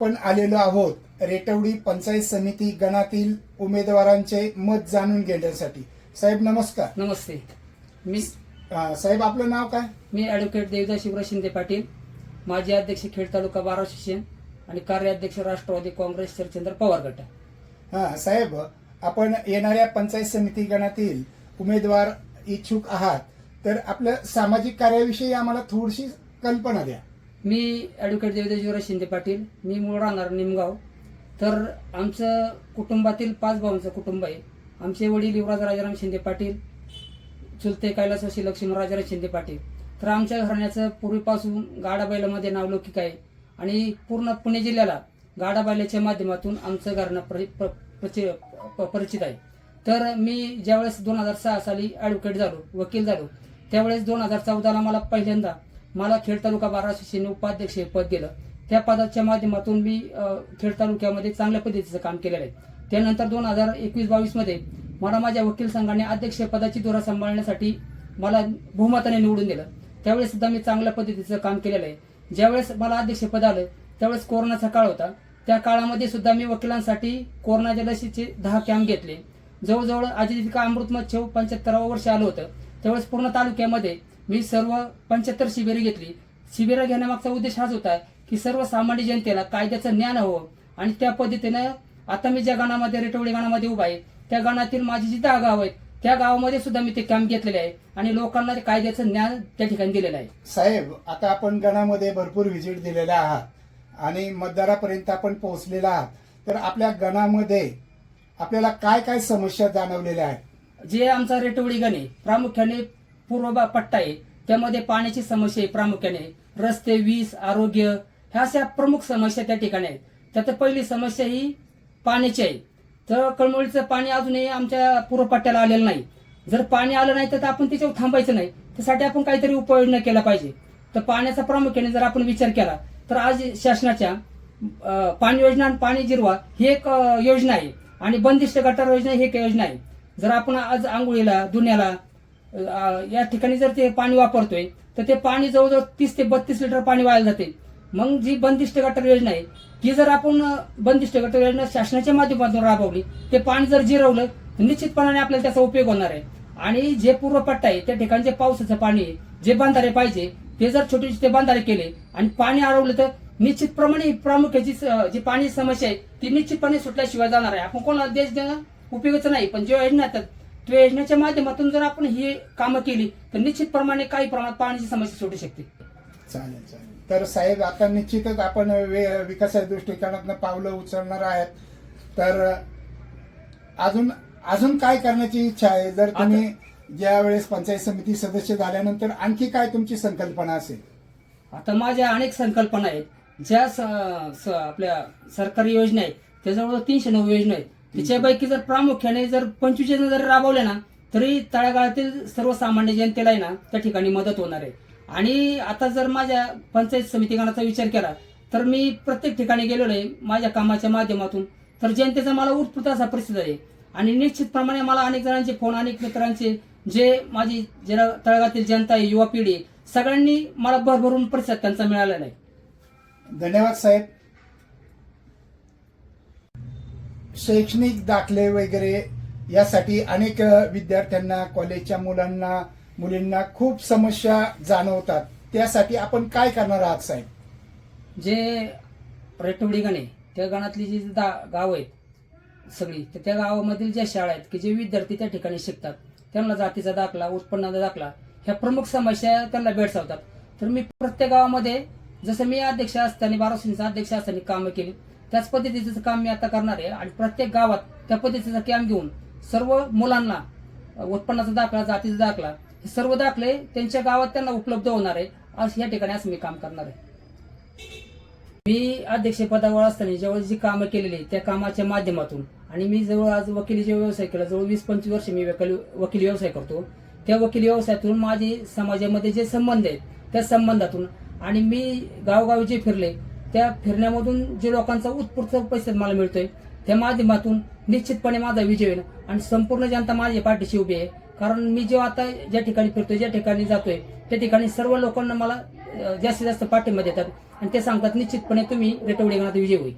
आपण आलेलो आहोत. रेटवडी पंचायत समिती गणातील उमेदवारांचे मत जाणून घेण्यासाठी. साहेब नमस्कार. नमस्ते. मी अं, साहेब आपलं नाव काय? मी ॲडव्होकेट देवदास शिवराज शिंदे पाटील. माजी अध्यक्ष खेड तालुका बारा शिक्षण आणि कार्याध्यक्ष राष्ट्रवादी काँग्रेस शरचंद्र पवार गट. हा साहेब आपण येणाऱ्या पंचायत समिती गणातील उमेदवार इच्छुक आहात. तर आपल्या सामाजिक कार्याविषयी आम्हाला थोडीशी कल्पना द्या. मी ॲडव्होकेट देवदास शिंदे पाटील मी मूळ राहणार निमगाव. तर आमचं कुटुंबातील पाच भावांचं कुटुंब आहे. आमचे वडील युवराज राजाराम शिंदे पाटील चुलते कैलासवासी लक्ष्मण राजाराम शिंदे पाटील. तर आमच्या घराण्याचं पूर्वीपासून गाडाबैलामध्ये नावलौकिक आहे. आणि पूर्ण पुणे जिल्ह्याला गाडाबैलाच्या माध्यमातून आमचं घराणं परि- प- प्रचि- प- परिचित आहे. तर मी ज्यावेळेस दोन हजार सहा साली ॲडव्होकेट झालो वकील झालो त्यावेळेस दोन हजार चौदाला मला पहिल्यांदा मला खेड तालुका बारा असोसिएशनने उपाध्यक्ष हे पद दिलं त्या पदाच्या माध्यमातून मी खेड तालुक्यामध्ये चांगल्या पद्धतीचं काम केलेलं आहे. त्यानंतर दोन हजार एकवीस बावीसमध्ये मला माझ्या वकील संघाने अध्यक्ष पदाची धुरा सांभाळण्यासाठी मला बहुमताने निवडून दिलं. त्यावेळेस सुद्धा मी चांगल्या पद्धतीचं काम केलेलं आहे. ज्यावेळेस मला अध्यक्षपद आलं त्यावेळेस कोरोनाचा काळ होता. त्या काळामध्ये सुद्धा मी वकिलांसाठी कोरोनाच्या लसीचे दहा कॅम्प घेतले. जवळजवळ आजीविका अमृत महोत्सव पंच्याहत्तरावं वर्ष आलं होतं. त्यावेळेस पूर्ण तालुक्यामध्ये मी सर्व पंच्याहत्तर शिबिरे घेतली. शिबिरं घेण्यामागचा उद्देश हाच होता की सर्वसामान्य जनतेला कायद्याचं ज्ञान हवं. आणि त्या पद्धतीनं आता मी ज्या गाणामध्ये रेटवडी गाणामध्ये उभा आहे त्या गाणातील माझी जी दहा गाव आहेत त्या गावामध्ये सुद्धा मी ते कॅम्प घेतलेले आहे. आणि लोकांना कायद्याचं ज्ञान त्या ठिकाणी दिलेलं आहे. साहेब आता आपण गणामध्ये भरपूर व्हिजिट दिलेल्या आहात आणि मतदारापर्यंत आपण पोहोचलेला आहात. तर आपल्या गणामध्ये आपल्याला काय काय समस्या जाणवलेल्या आहेत? जे आमचा रेटवडी गण आहे प्रामुख्याने पूर्वबा पट्टा आहे. त्यामध्ये पाण्याची समस्या आहे प्रामुख्याने. रस्ते वीज आरोग्य ह्या अशा प्रमुख समस्या त्या ठिकाणी आहेत. त्यात पहिली समस्या ही पाण्याची आहे. तर कळमोळीचं पाणी अजूनही आमच्या पूर्व पट्ट्याला आलेलं नाही. जर पाणी आलं नाही तर आपण त्याच्यावर थांबायचं नाही. त्यासाठी आपण काहीतरी उपाययोजना केला पाहिजे. तर पाण्याचा प्रामुख्याने जर आपण विचार केला तर आज शासनाच्या पाणी योजना आणि पाणी जिरवा ही एक योजना आहे. आणि बंदिस्त गटार योजना ही एक योजना आहे. जर आपण आज आंघोळीला धुण्याला या ठिकाणी जर ते पाणी वापरतोय तर ते पाणी जवळजवळ तीस ते बत्तीस लिटर पाणी वाया जाते. मग जी बंदिस्त गटर योजना आहे ती जर आपण बंदिष्ट बंदिस्त योजना शासनाच्या माध्यमातून राबवली ते पाणी जर जिरवलं तर निश्चितपणाने आपल्याला त्याचा उपयोग होणार आहे. आणि जे पूर्वपट्टा आहे त्या ठिकाणी जे पावसाचं पाणी आहे जे बांधारे पाहिजे ते जर छोटे छोटे बांधारे केले आणि पाणी अडवलं तर निश्चितप्रमाणे प्रामुख्याची स- जी पाणी समस्या आहे ती निश्चितपणे सुटल्याशिवाय जाणार आहे. आपण कोणाला देश देणं उपयोगाचं नाही पण ज्या योजना येतात त्या योजनेच्या माध्यमातून जर आपण ही कामं केली तर निश्चितप्रमाणे काही प्रमाणात पाण्याची समस्या सुटू शकते. चालेल चालेल. तर साहेब आता निश्चितच आपण विकासाच्या दृष्टिकोनातून पावलं उचलणार आहेत. तर अजून अजून काय करण्याची इच्छा आहे? जर तुम्ही ज्या वेळेस पंचायत समिती सदस्य झाल्यानंतर आणखी काय तुमची संकल्पना असेल? आता माझ्या अनेक संकल्पना आहेत. ज्या स- स- आपल्या सरकारी योजना आहेत त्याजवळ तीनशे नऊ योजना आहेत. त्याच्यापैकी जर प्रामुख्याने जर पंचवीस योजना जर राबवल्या ना तरी तळागाळातील सर्वसामान्य जनतेला आहे ना त्या ठिकाणी मदत होणार आहे. आणि आता जर माझ्या पंचायत समितीगणाचा विचार केला तर मी प्रत्येक ठिकाणी गेलेलो आहे माझ्या कामाच्या माध्यमातून. तर जनतेचा मला उत्स्फूर्त असा परिस्थिती आहे. आणि निश्चितप्रमाणे मला अनेक जणांचे फोन अनेक मित्रांचे जे माझी जरा तळागाळातील जनता आहे युवा पिढी आहे, सगळ्यांनी मला भरभरून प्रतिसाद त्यांचा मिळालेला आहे. धन्यवाद साहेब. शैक्षणिक दाखले वगैरे यासाठी अनेक विद्यार्थ्यांना कॉलेजच्या मुलांना मुलींना खूप समस्या जाणवतात. त्यासाठी आपण काय करणार आहात साहेब? जे रेटवडी गणे त्या गणातली जी दा गाव आहेत सगळी तर त्या गावामधील ज्या शाळा आहेत की जे विद्यार्थी त्या ठिकाणी शिकतात त्यांना जातीचा दाखला उत्पन्नाचा दाखला ह्या प्रमुख समस्या त्यांना भेडसावतात. तर मी प्रत्येक गावामध्ये जसं मी अध्यक्ष असताना बाराशेचा अध्यक्ष असताना कामं केली त्याच पद्धतीचं काम मी आता करणार आहे आणि प्रत्येक गावात त्या पद्धतीचा कॅम्प घेऊन सर्व मुलांना उत्पन्नाचा दाखला जातीचा दाखला हे सर्व दाखले त्यांच्या गावात त्यांना उपलब्ध होणार आहे. असं या ठिकाणी असं मी काम करणार आहे. मी अध्यक्षपदावर असताना जेव्हा जी कामं केलेली त्या कामाच्या माध्यमातून आणि मी जवळ आज वकिलीचा व्यवसाय केला जवळ वीस पंचवीस वर्ष मी वकील वकील व्यवसाय करतो. त्या वकील व्यवसायातून माझे समाजामध्ये जे संबंध आहेत त्या संबंधातून आणि मी गावगावी जे फिरले त्या फिरण्यामधून जे लोकांचा उत्स्फूर्त पैसे मला मिळतोय त्या माध्यमातून निश्चितपणे माझा विजय होईल आणि संपूर्ण जनता माझ्या पाठीशी उभी आहे. कारण मी जेव्हा आता ज्या ठिकाणी फिरतोय ज्या ठिकाणी जातोय त्या ठिकाणी सर्व लोकांना मला जास्तीत जास्त पाठिंबा देतात. आणि ते सांगतात निश्चितपणे तुम्ही रेटवडी विजय होईल.